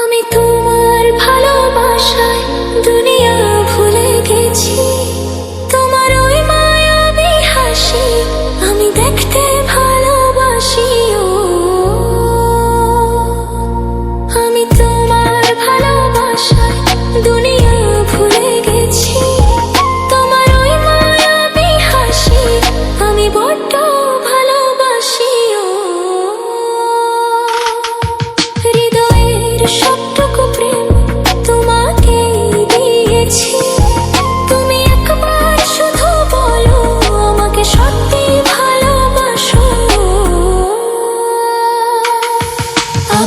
আমি তোমার ভালোবাসায় দুনিয়া ভুলে গেছি।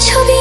愁比